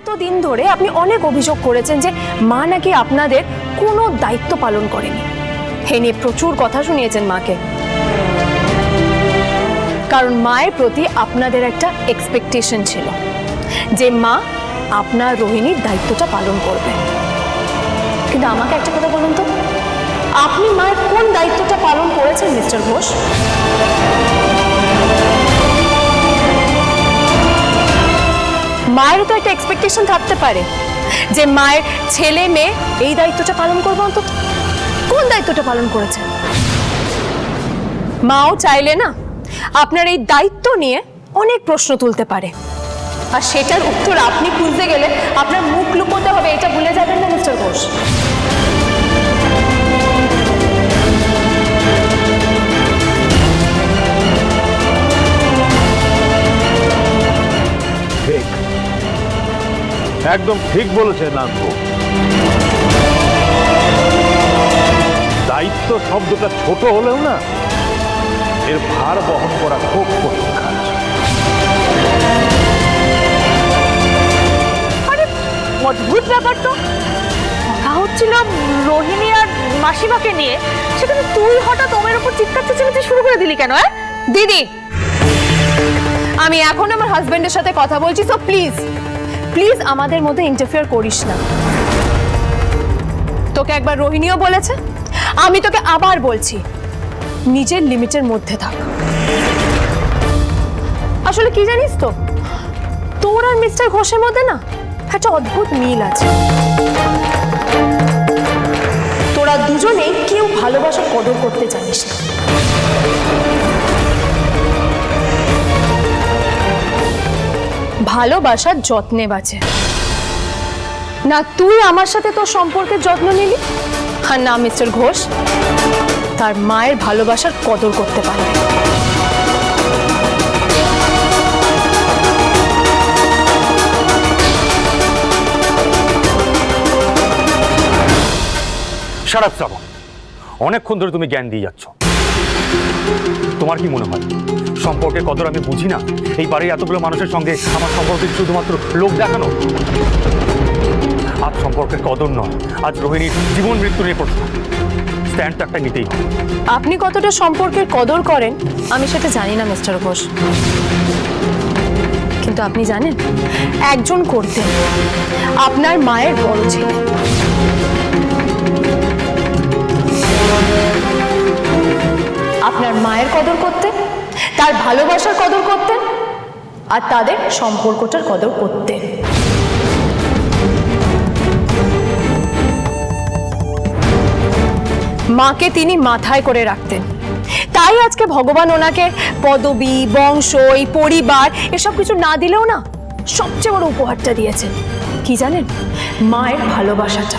এতদিন ধরে আপনি অনেক অভিযোগ করেছেন যে মা নাকি আপনাদের কোনো দায়িত্ব পালন করেনি। হে নিয়ে প্রচুর কথা শুনিয়েছেন মাকে। কারণ মায়ের প্রতি আপনাদের একটা এক্সপেকটেশন ছিল যে মা আপনার রোহিণীর দায়িত্বটা পালন করবে। কিন্তু আমাকে একটা কথা বলুন তো, আপনি মায়ের কোন দায়িত্বটা পালন করেছেন মিস্টার ঘোষ? মায়েরও তো একটা এক্সপেকটেশন থাকতে পারে যে মায়ের ছেলে মেয়ে এই দায়িত্বটা পালন করব অন্তত। কোন দায়িত্বটা পালন করেছে? মাও চাইলে না আপনার এই দায়িত্ব নিয়ে অনেক প্রশ্ন তুলতে পারে। আর সেটার উত্তর আপনি খুঁজতে গেলে আপনার মুখ লুকোতে হবে, এটা ভুলে যাবেন না মিস্টার ঘোষ। একদম ঠিক বলেছে নানকু দায়িত্ব শব্দটা ছোট হলেও না, এর ভার বহন করা খুব কঠিন। কাজ অদ্ভুত ব্যাপার তো। কথা হচ্ছিল রোহিণী আর মাসিমাকে নিয়ে। সেখানে তুই হঠাৎ ওমের উপর চিৎকার চেঁচামেচি শুরু করে দিলি কেন দিদি, আমি এখন আমার হাজবেন্ডের সাথে কথা বলছি সো প্লিজ প্লিজ আমাদের মধ্যে ইন্টারফেয়ার করিস না। তোকে একবার রোহিণীও বলেছে? আমি তোকে আবার বলছি, নিজের লিমিটের মধ্যে থাক। আসলে কি জানিস তো, তোর আর মিস্টার ঘোষের মধ্যে না একটা অদ্ভুত মিল আছে। তোরা দুজনেই কেউ ভালোবাসার কদর করতে জানিস না। ভালোবাসার যত্নে বাঁচে। না, তুই আমার সাথে তোর সম্পর্কের যত্ন নিলি? আর না, মিস্টার ঘোষ, তার মায়ের ভালোবাসার কদর করতে পারবে সারাপ অনেকক্ষণ ধরে তুমি জ্ঞান দিয়ে যাচ্ছ। তোমার কি মনে হয়? সম্পর্কে কদর আমি বুঝি না? এই বাড়ির এতগুলো মানুষের সঙ্গে আমার সম্পর্কে শুধুমাত্র লোক দেখানো? আজ সম্পর্কের কদর নয়, আজ রোহিণীর জীবন মৃত্যু নিয়ে প্রশ্ন। স্ট্যান্ডটা একটা নিতেই হবে। আপনি কতটা সম্পর্কের কদর করেন? আমি সেটা জানি না, মিস্টার ঘোষ। কিন্তু আপনি জানেন, একজন করতেন। আপনার মায়ের বড় ছেলে। তার ভালোবাসার কদর করতেন আর তাদের সম্পর্কটার কদর করতেন। মাকে তিনি মাথায় করে রাখতেন। তাই আজকে ভগবান ওনাকে পদবি, বংশ, এই পরিবার, এসব কিছু না দিলেও না, সবচেয়ে বড় উপহারটা দিয়েছেন। কি জানেন? মায়ের ভালোবাসাটা।